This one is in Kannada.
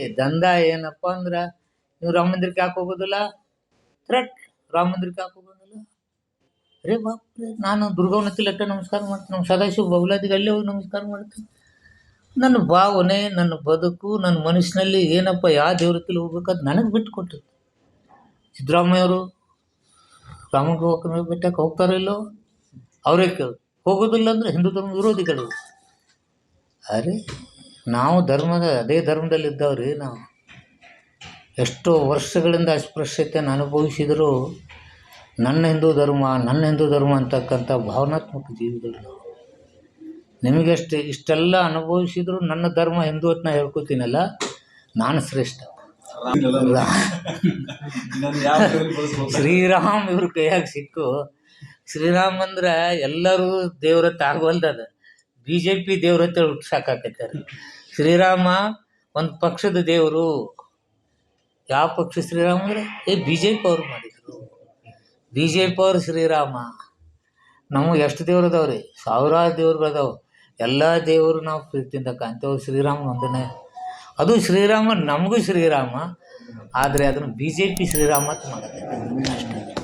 ದಂಧ ಏನಪ್ಪ ಅಂದ್ರ, ನೀವು ರಾಮ ಮಂದಿರಕ್ಕೆ ಹೋಗೋದಿಲ್ಲ? ಕರೆಕ್ಟ್ ರಾಮ ಮಂದಿರಕ್ಕೆ ಹೋಗೋದಿಲ್ಲ? ಅರೇ ಬಾಪ್ ನಾನು ದುರ್ಗವನತಿ ಲಟ್ಟ ನಮಸ್ಕಾರ ಮಾಡ್ತೀನಿ. ನಮ್ಮ ಸದಾಶಿವ ಬಗಲಾದಿಗೆ ಅಲ್ಲೇ ಹೋಗಿ ನಮಸ್ಕಾರ ಮಾಡ್ತೀನಿ. ನನ್ನ ಭಾವನೆ, ನನ್ನ ಬದುಕು, ನನ್ನ ಮನಸ್ಸಿನಲ್ಲಿ ಏನಪ್ಪ, ಯಾವ ದೇವ್ರತಿಲಿ ಹೋಗ್ಬೇಕಾದ್ ನನಗೆ ಬಿಟ್ಟು ಕೊಟ್ಟದ್ದು ಸಿದ್ದರಾಮಯ್ಯವರು ರಾಮಗ್ ಬೆಟ್ಟಕ್ಕೆ ಹೋಗ್ತಾರೋ ಇಲ್ಲೋ? ಅವರೇ ಕೇಳಿ. ಹೋಗೋದಿಲ್ಲ ಅಂದ್ರೆ ಹಿಂದೂ ಧರ್ಮ ವಿರೋಧಿಗಳು. ಅರೆ ನಾವು ಧರ್ಮದ, ಅದೇ ಧರ್ಮದಲ್ಲಿ ಇದ್ದವ್ರಿ ನಾವು ಎಷ್ಟೋ ವರ್ಷಗಳಿಂದ ಅಸ್ಪೃಶ್ಯತೆಯನ್ನು ಅನುಭವಿಸಿದರೂ ನನ್ನ ಹಿಂದೂ ಧರ್ಮ, ನನ್ನ ಹಿಂದೂ ಧರ್ಮ ಅಂತಕ್ಕಂಥ ಭಾವನಾತ್ಮಕ ಜೀವಿಗಳು ನಾವು. ನಿಮಗೆಷ್ಟು ಇಷ್ಟೆಲ್ಲ ಅನುಭವಿಸಿದರೂ ನನ್ನ ಧರ್ಮ ಹಿಂದೂ ಅಂತ ಹೇಳ್ಕೊತೀನಲ್ಲ, ನಾನು ಶ್ರೇಷ್ಠ. ಶ್ರೀರಾಮ್ ಇವ್ರ ಕೈಯಾಗ ಸಿಕ್ಕು. ಶ್ರೀರಾಮ್ ಅಂದ್ರೆ ಎಲ್ಲರೂ ದೇವ್ರ ಆಗೋಲ್ದದ ಬಿ ಜೆ ಪಿ ದೇವ್ರತ್ತ ಹುಟ್ಸಾಕತ್ತಾರೆ ಶ್ರೀರಾಮ ಒಂದು ಪಕ್ಷದ ದೇವರು. ಯಾವ ಪಕ್ಷ ಶ್ರೀರಾಮ ಅಂದ್ರೆ? ಏ ಬಿ ಜೆ ಪಿ ಅವ್ರು ಮಾಡಿದ್ರು. ಬಿ ಜೆ ಪಿ ಅವ್ರು ಶ್ರೀರಾಮ. ನಮಗೆ ಎಷ್ಟು ದೇವ್ರು ಅದಾವ್ರಿ? ಸಾವಿರಾರು ದೇವ್ರುಗಳು ಅದಾವ. ಎಲ್ಲ ದೇವರು ನಾವು ಪ್ರೀತಿಯಿಂದ ಕಾಣ್ತೇವೆ. ಶ್ರೀರಾಮ ಒಂದನೇ. ಅದು ಶ್ರೀರಾಮ, ನಮಗೂ ಶ್ರೀರಾಮ. ಆದರೆ ಅದನ್ನು ಬಿ ಜೆ ಪಿ ಶ್ರೀರಾಮ ಅಂತ ಮಾಡೋದು